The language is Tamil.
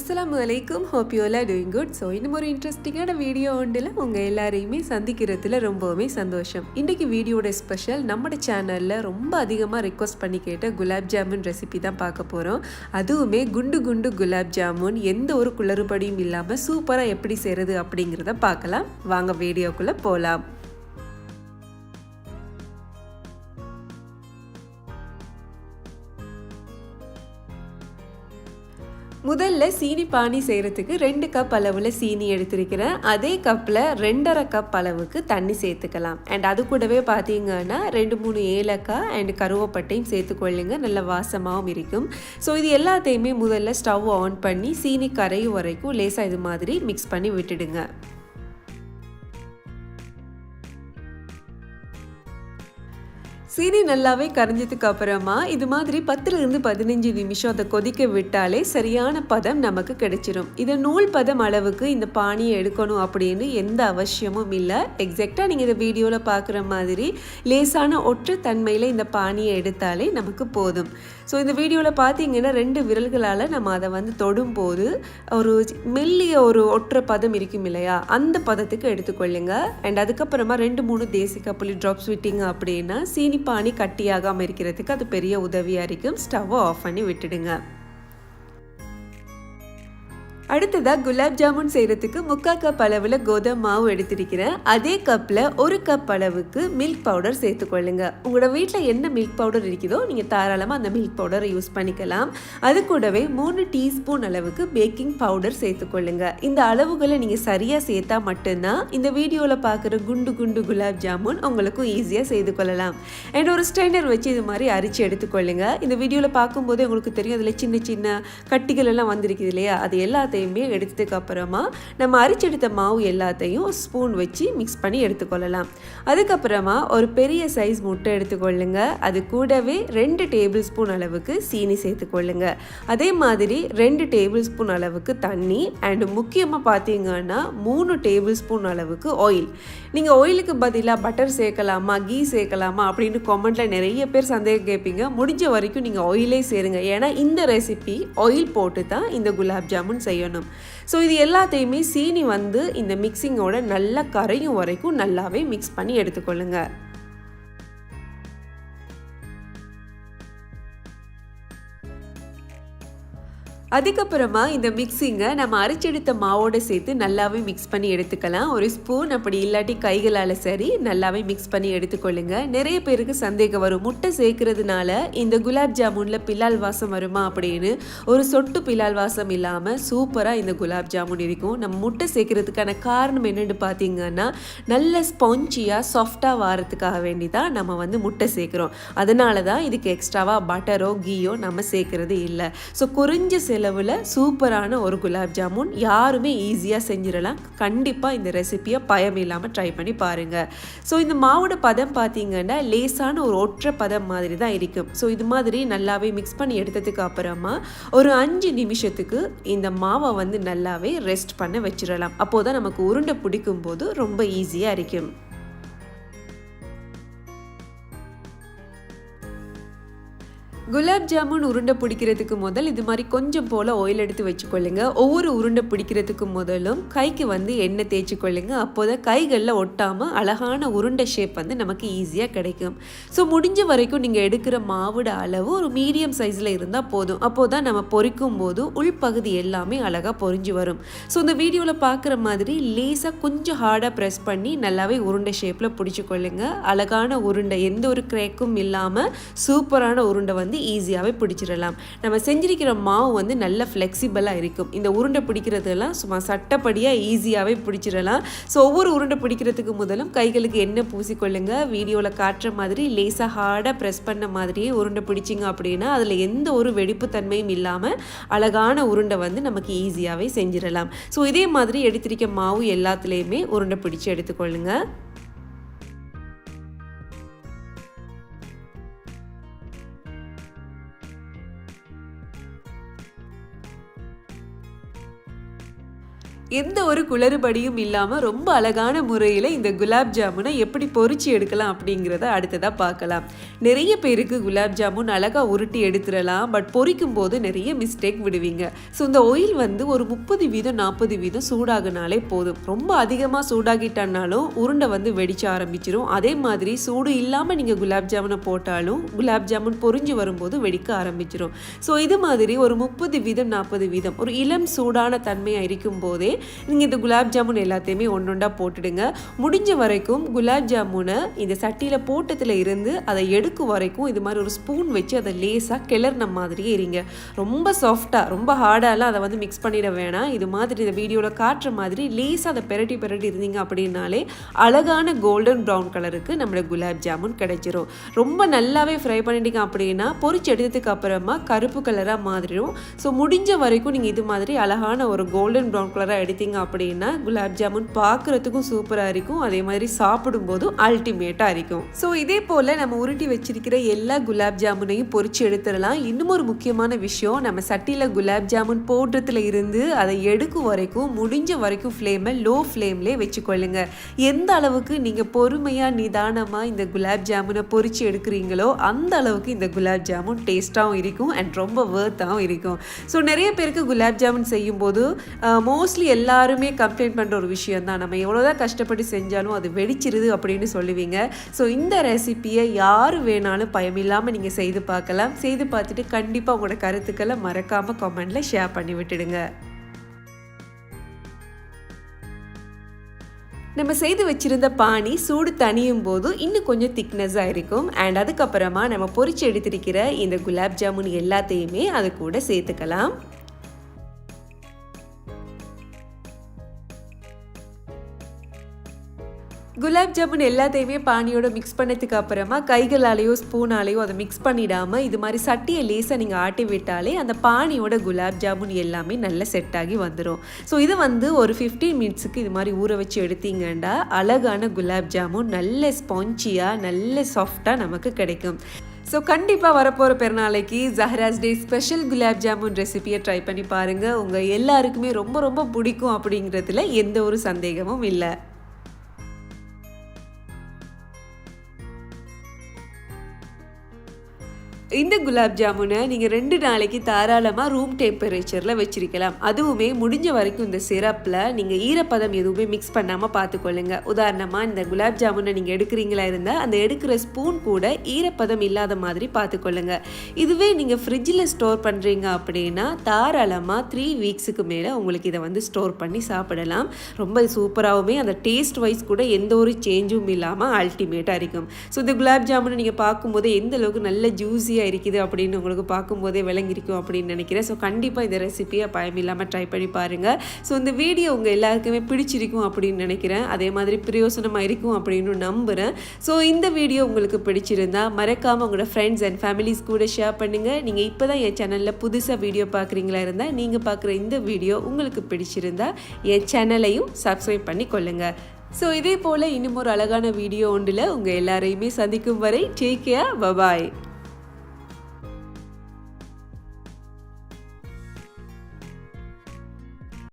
அஸ்லாம் அலைக்கும் hope you doing good so இன்னும் ஒரு இன்ட்ரெஸ்டிங்கான வீடியோ ஒன்றில் உங்கள் எல்லாரையுமே சந்திக்கிறதுல ரொம்பவுமே சந்தோஷம். இன்றைக்கி வீடியோட ஸ்பெஷல் நம்ம சேனலில் ரொம்ப அதிகமாக ரிக்வஸ்ட் பண்ணி கேட்ட குலாப் ஜாமுன் ரெசிபி தான் பார்க்க போகிறோம் அதுவுமே குண்டு குண்டு குலாப் ஜாமுன் எந்த ஒரு குளறுபடியும் இல்லாமல் சூப்பராக எப்படி செய்கிறது அப்படிங்கிறத பார்க்கலாம். வாங்க வீடியோக்குள்ளே போகலாம் முதல்ல சீனி பானி செய்கிறதுக்கு ரெண்டு கப் அளவில் சீனி எடுத்திருக்கிறேன். அதே கப்பில் ரெண்டரை கப் அளவுக்கு தண்ணி சேர்த்துக்கலாம். அண்ட் அது கூடவே பார்த்தீங்கன்னா ரெண்டு மூணு ஏலக்காய் அண்ட் கருவப்பட்டையும் சேர்த்துக்கொள்ளுங்க. நல்ல வாசமாகவும் இருக்கும். ஸோ இது எல்லாத்தையுமே முதல்ல ஸ்டவ் ஆன் பண்ணி சீனி கரையும் வரைக்கும் லேசாக இது மாதிரி மிக்ஸ் பண்ணி விட்டுடுங்க. சீனி நல்லாவே கரைஞ்சதுக்கு அப்புறமா இது மாதிரி பத்துலேருந்து பதினஞ்சு நிமிஷம் அதை கொதிக்க விட்டாலே சரியான பதம் நமக்கு கிடைச்சிரும். இதை நூல் பதம் அளவுக்கு இந்த பானியை எடுக்கணும் அப்படின்னு எந்த அவசியமும் இல்லை. எக்ஸாக்டாக நீங்கள் இந்த வீடியோவில் பார்க்குற மாதிரி லேசான ஒற்றை தன்மையில் இந்த பானியை எடுத்தாலே நமக்கு போதும். ஸோ இந்த வீடியோவில் பார்த்தீங்கன்னா ரெண்டு விரல்களால் நம்ம அதை வந்து தொடும்போது ஒரு மெல்லிய ஒரு ஒற்றை பதம் இருக்கும் இல்லையா? அந்த பதத்துக்கு எடுத்துக்கொள்ளுங்க. அண்ட் அதுக்கப்புறமா ரெண்டு மூணு தேசிக்காய் ட்ராப்ஸ் விட்டிங்க அப்படின்னா சீனி பானி கட்டியாகாமல் இருக்கிறதுக்கு அது பெரிய உதவியாக இருக்கும். ஸ்டவ்வை ஆஃப் பண்ணி விட்டுடுங்க. அடுத்ததாக குலாப் ஜாமுன் செய்கிறதுக்கு முக்கால் கப் அளவில் கோதுமை மாவு எடுத்திருக்கிறேன். அதே கப்பில் ஒரு கப் அளவுக்கு மில்க் பவுடர் சேர்த்துக்கொள்ளுங்க உங்களோட வீட்டில் என்ன மில்க் பவுடர் இருக்குதோ நீங்கள் தாராளமாக அந்த மில்க் பவுடரை யூஸ் பண்ணிக்கலாம். அது கூடவே மூணு டீஸ்பூன் அளவுக்கு பேக்கிங் பவுடர் சேர்த்துக்கொள்ளுங்க இந்த அளவுகளை நீங்கள் சரியாக சேர்த்தா மட்டும்தான் இந்த வீடியோவில் பார்க்குற குண்டு குண்டு குலாப் ஜாமுன் உங்களுக்கும் ஈஸியாக செய்து கொள்ளலாம். அண்ட் ஒரு ஸ்ட்ரைனர் வச்சு இது மாதிரி அரிச்சு எடுத்துக்கொள்ளுங்க இந்த வீடியோவில் பார்க்கும்போது உங்களுக்கு தெரியும் அதில் சின்ன சின்ன கட்டிகள் எல்லாம் வந்திருக்குது இல்லையா? அது எல்லாத்தையும் எல்லாத்தையுமே எடுத்ததுக்கு அப்புறமா நம்ம அரிச்செடுத்த மாவு எல்லாத்தையும் ஸ்பூன் வச்சு மிக்ஸ் பண்ணி எடுத்துக்கொள்ளலாம். அதுக்கப்புறமா ஒரு பெரிய சைஸ் முட்டை எடுத்துக்கொள்ளுங்க. அது கூடவே ரெண்டு டேபிள் ஸ்பூன் அளவுக்கு சீனி சேர்த்துக்கொள்ளுங்க. அதே மாதிரி ரெண்டு டேபிள் ஸ்பூன் அளவுக்கு தண்ணி அண்டு முக்கியமாக பார்த்தீங்கன்னா மூணு டேபிள் ஸ்பூன் அளவுக்கு ஆயில் நீங்கள் ஆயிலுக்கு பதிலாக பட்டர் சேர்க்கலாமா கீ சேர்க்கலாமா அப்படின்னு கமெண்ட்டில் நிறைய பேர் சந்தேகம் கேட்பீங்க. முடிஞ்ச வரைக்கும் நீங்கள் ஆயிலே சேருங்க. ஏன்னா இந்த ரெசிபி ஆயில் போட்டு தான் இந்த குலாப் ஜாமுன் செய்யணும். செய்யணும் ஸோ இது எல்லாத்தையுமே சீனி வந்து இந்த மிக்சிங்கோட நல்லா கரையும் வரைக்கும் நல்லாவே மிக்ஸ் பண்ணி எடுத்துக்கொள்ளுங்க. அதுக்கப்புறமா இந்த மிக்ஸிங்கை நம்ம அரைச்செடுத்த மாவோடு சேர்த்து நல்லாவே மிக்ஸ் பண்ணி எடுத்துக்கலாம். ஒரு ஸ்பூன் அப்படி இல்லாட்டி கைகளால் சரி நல்லாவே மிக்ஸ் பண்ணி எடுத்துக்கொள்ளுங்க. நிறைய பேருக்கு சந்தேகம் வரும். முட்டை சேர்க்கறதுனால இந்த குலாப் ஜாமுனில் பிலால் வாசம் வருமா அப்படின்னு. ஒரு சொட்டு பிலால் வாசம் இல்லாமல் சூப்பராக இந்த குலாப் ஜாமுன் இருக்கும். நம்ம முட்டை சேர்க்கறதுக்கான காரணம் என்னென்னு பார்த்தீங்கன்னா நல்ல ஸ்பாஞ்சியாக சாஃப்டாக வாரத்துக்காக வேண்டி தான் நம்ம வந்து முட்டை சேர்க்குறோம். அதனால தான் இதுக்கு எக்ஸ்ட்ராவாக பட்டரோ கீயோ நம்ம சேர்க்கறது இல்லை. ஸோ குறிஞ்ச செல் செலவில் சூப்பரான ஒரு குலாப் ஜாமுன். யாருமே ஈஸியாக செஞ்சிடலாம் கண்டிப்பாக இந்த ரெசிப்பியை பயம் இல்லாமல் ட்ரை பண்ணி பாருங்கள் ஸோ இந்த மாவோட பதம் பார்த்தீங்கன்னா லேசான ஒரு ஒற்றை பதம் மாதிரி தான் இருக்கும் ஸோ இது மாதிரி நல்லாவே மிக்ஸ் பண்ணி எடுத்ததுக்கு அப்புறமா ஒரு அஞ்சு நிமிஷத்துக்கு இந்த மாவை வந்து நல்லாவே ரெஸ்ட் பண்ண வச்சிடலாம் அப்போது தான் நமக்கு உருண்டை பிடிக்கும் போது ரொம்ப ஈஸியாக இருக்கும். குலாப் ஜாமுன் உருண்டை பிடிக்கிறதுக்கு முதல் இது மாதிரி கொஞ்சம் போல் ஆயில் எடுத்து வச்சுக்கொள்ளுங்க. ஒவ்வொரு உருண்டை பிடிக்கிறதுக்கு முதலும் கைக்கு வந்து எண்ணெய் தேய்ச்சி கொள்ளுங்க அப்போதான் கைகளில் ஒட்டாமல் அழகான உருண்டை ஷேப் வந்து நமக்கு ஈஸியாக கிடைக்கும். ஸோ முடிஞ்ச வரைக்கும் நீங்கள் எடுக்கிற மாவோட அளவு ஒரு மீடியம் சைஸில் இருந்தால் போதும். அப்போது தான் நம்ம பொறிக்கும் போது உள்பகுதி எல்லாமே அழகாக பொறிஞ்சு வரும். ஸோ இந்த வீடியோவில் பார்க்குற மாதிரி லேசாக கொஞ்சம் ஹார்டாக ப்ரெஸ் பண்ணி நல்லாவே உருண்டை ஷேப்பில் பிடிச்சி கொள்ளுங்க அழகான உருண்டை எந்த ஒரு கிரேக்கும் இல்லாமல் சூப்பரான உருண்டை வந்து ஈஸியாகவே பிடிச்சிடலாம். நம்ம செஞ்சிருக்கிற மாவு வந்து நல்ல ஃப்ளெக்சிபிளாக இருக்கும். இந்த உருண்டை பிடிக்கிறதெல்லாம் சும்மா சட்டப்படியாக ஈஸியாகவே பிடிச்சிடலாம். ஸோ ஒவ்வொரு உருண்டை பிடிக்கிறதுக்கு முதலும் கைகளுக்கு எண்ணெய் பூசிக்கொள்ளுங்க. வீடியோவில் காட்டுற மாதிரி லேசாக ஹார்டாக ப்ரெஸ் பண்ண மாதிரியே உருண்டை பிடிச்சிங்க அப்படின்னா அதில் எந்த ஒரு வெடிப்புத்தன்மையும் இல்லாமல் அழகான உருண்டை வந்து நமக்கு ஈஸியாகவே செஞ்சிடலாம். ஸோ இதே மாதிரி எடுத்திருக்க மாவு எல்லாத்துலேயுமே உருண்டை பிடிச்சி எடுத்துக்கொள்ளுங்க. எந்த ஒரு குளறுபடியும் இல்லாமல் ரொம்ப அழகான முறையில் இந்த குலாப் ஜாமுனை எப்படி பொறிச்சு எடுக்கலாம் அப்படிங்கிறத அடுத்ததாக பார்க்கலாம். நிறைய பேருக்கு குலாப் ஜாமுன் அழகாக உருட்டி எடுத்துடலாம் பட் பொரிக்கும் போது நிறைய மிஸ்டேக் விடுவீங்க. ஸோ இந்த ஆயில் வந்து ஒரு முப்பது வீதம் நாற்பது வீதம் சூடாகினாலே போதும். ரொம்ப அதிகமாக சூடாகிட்டனாலும் உருண்டை வந்து வெடிச்ச ஆரம்பிச்சிடும் அதே மாதிரி சூடு இல்லாமல் நீங்கள் குலாப் ஜாமுனை போட்டாலும் குலாப் ஜாமுன் பொரிஞ்சு வரும்போது வெடிக்க ஆரம்பிச்சிடும் ஸோ இது மாதிரி ஒரு முப்பது வீதம் நாற்பது வீதம் ஒரு இளம் சூடான தன்மையாக இருக்கும் போதே நீங்கள் இந்த குலாப் ஜாமுன் எல்லாத்தையுமே ஒன்று ஒன்றா போட்டுடுங்க. முடிஞ்ச வரைக்கும் குலாப் ஜாமுனை இந்த சட்டியில் போட்டதில் இருந்து அதை எடுக்கும் வரைக்கும் இது மாதிரி ஒரு ஸ்பூன் வச்சு அதை லேசாக கிளறின மாதிரியே இருங்க. ரொம்ப சாஃப்டாக ரொம்ப ஹார்டாலாம் அதை வந்து மிக்ஸ் பண்ணிட வேணாம். இது மாதிரி இந்த வீடியோவில் காட்டுற மாதிரி லேசாக அதை பெரட்டி பெரட்டி இருந்தீங்க அப்படின்னாலே அழகான கோல்டன் ப்ரௌன் கலருக்கு நம்மளோட குலாப் ஜாமுன் கிடைச்சிரும். ரொம்ப நல்லாவே ஃப்ரை பண்ணிட்டீங்க அப்படின்னா பொறிச்சு எடுத்ததுக்கு அப்புறமா கருப்பு கலராக மாதிரிடும் ஸோ முடிஞ்ச வரைக்கும் நீங்கள் இது மாதிரி அழகான ஒரு கோல்டன் ப்ரௌன் கலராக எடுத்தீங்க அப்படின்னா குலாப் ஜாமுன் பார்க்குறதுக்கும் சூப்பராக இருக்கும். அதே மாதிரி சாப்பிடும்போதும் அல்டிமேட்டாக இருக்கும். ஸோ இதே போல் நம்ம உருட்டி வச்சிருக்கிற எல்லா குலாப் ஜாமுனையும் பொறிச்சு எடுத்துடலாம். இன்னும் ஒரு முக்கியமான விஷயம் நம்ம சட்டியில் குலாப் ஜாமுன் போடுறதுல இருந்து அதை எடுக்கும் வரைக்கும் முடிஞ்ச வரைக்கும் ஃப்ளேமை லோ ஃப்ளேம்லே வச்சுக்கொள்ளுங்க. எந்த அளவுக்கு நீங்கள் பொறுமையாக நிதானமாக இந்த குலாப் ஜாமுனை பொறிச்சு எடுக்கிறீங்களோ அந்த அளவுக்கு இந்த குலாப் ஜாமுன் டேஸ்ட்டாகவும் இருக்கும் அண்ட் ரொம்ப வேர்த்தாகவும் இருக்கும். ஸோ நிறைய பேருக்கு குலாப் ஜாமுன் செய்யும்போது மோஸ்ட்லி எல்லாருமே கம்ப்ளைண்ட் பண்ணுற ஒரு விஷயம் தான் நம்ம எவ்வளோதான் கஷ்டப்பட்டு செஞ்சாலும் அது வெடிச்சிருது அப்படின்னு சொல்லுவீங்க. ஸோ இந்த ரெசிப்பியை யார் வேணாலும் பயமில்லாமல் நீங்கள் செய்து பார்க்கலாம். செய்து பார்த்துட்டு கண்டிப்பாக உங்களோட கருத்துக்களை மறக்காமல் கமெண்டில் ஷேர் பண்ணி விட்டுடுங்க. நம்ம செய்து வச்சிருந்த பானி சூடு தணியும் போது இன்னும் கொஞ்சம் திக்னஸாக இருக்கும். அண்ட் அதுக்கப்புறமா நம்ம பொறிச்சு எடுத்திருக்கிற இந்த குலாப் ஜாமுன் எல்லாத்தையுமே அது கூட சேர்த்துக்கலாம். குலாப் ஜாமுன் எல்லாத்தையுமே பானியோட மிக்ஸ் பண்ணதுக்கு அப்புறமா கைகளாலேயோ ஸ்பூனாலேயோ அதை மிக்ஸ் பண்ணிடாமல் இது மாதிரி சட்டியை லேசாக நீங்கள் ஆட்டி விட்டாலே அந்த பானியோட குலாப் ஜாமுன் எல்லாமே நல்லா செட் ஆகி வந்துடும் ஸோ இது வந்து ஒரு ஃபிஃப்டீன் மினிட்ஸுக்கு இது மாதிரி ஊற வச்சு எடுத்தீங்கன்னா அழகான குலாப் ஜாமுன் நல்ல ஸ்பாஞ்சியாக நல்ல சாஃப்டாக நமக்கு கிடைக்கும். ஸோ கண்டிப்பாக வரப்போகிற பிறநாளைக்கு ஜஹராஸ் டே ஸ்பெஷல் குலாப் ஜாமுன் ரெசிபியை ட்ரை பண்ணி பாருங்கள் உங்கள் எல்லாருக்குமே ரொம்ப ரொம்ப பிடிக்கும் அப்படிங்கிறதுல எந்த ஒரு சந்தேகமும் இல்லை. இந்த குலாப் ஜாமுனை நீங்கள் ரெண்டு நாளைக்கு தாராளமாக ரூம் டெம்பரேச்சரில் வச்சிருக்கலாம். அதுவுமே முடிஞ்ச வரைக்கும் இந்த சிரப்பில் நீங்கள் ஈரப்பதம் எதுவுமே மிக்ஸ் பண்ணாமல் பார்த்துக்கொள்ளுங்க. உதாரணமாக இந்த குலாப் ஜாமுனை நீங்கள் எடுக்கிறீங்களா இருந்தால் அந்த எடுக்கிற ஸ்பூன் கூட ஈரப்பதம் இல்லாத மாதிரி பார்த்துக்கொள்ளுங்க. இதுவே நீங்கள் ஃப்ரிட்ஜில் ஸ்டோர் பண்ணுறீங்க அப்படின்னா தாராளமாக த்ரீ வீக்ஸுக்கு மேலே உங்களுக்கு இதை வந்து ஸ்டோர் பண்ணி சாப்பிடலாம். ரொம்ப சூப்பராகவுமே அந்த டேஸ்ட் வைஸ் கூட எந்த ஒரு சேஞ்சும் இல்லாமல் அல்டிமேட்டாக இருக்கும். ஸோ இந்த குலாப் ஜாமுனை நீங்கள் பார்க்கும்போது எந்த அளவுக்கு நல்ல ஜூஸியாக ஈஸியாக இருக்குது அப்படின்னு உங்களுக்கு பார்க்கும்போதே விளங்கிருக்கும் அப்படின்னு நினைக்கிறேன். ஸோ கண்டிப்பாக இந்த ரெசிபியை பயம் இல்லாமல் ட்ரை பண்ணி பாருங்கள் ஸோ இந்த வீடியோ உங்கள் எல்லாருக்குமே பிடிச்சிருக்கும் அப்படின்னு நினைக்கிறேன். அதே மாதிரி பிரயோசனமாக இருக்கும் அப்படின்னு நம்புகிறேன் ஸோ இந்த வீடியோ உங்களுக்கு பிடிச்சிருந்தா மறக்காமல் உங்களோட ஃப்ரெண்ட்ஸ் அண்ட் ஃபேமிலிஸ் கூட ஷேர் பண்ணுங்கள் நீங்கள் இப்போ தான் என் சேனலில் புதுசாக வீடியோ பார்க்குறீங்களா இருந்தால் நீங்கள் பார்க்குற இந்த வீடியோ உங்களுக்கு பிடிச்சிருந்தா என் சேனலையும் சப்ஸ்கிரைப் பண்ணி கொள்ளுங்கள் ஸோ இதே போல் இன்னும் ஒரு அழகான வீடியோ ஒன்றில் உங்கள் எல்லாரையுமே சந்திக்கும் வரை டேக் கேர் பபாய்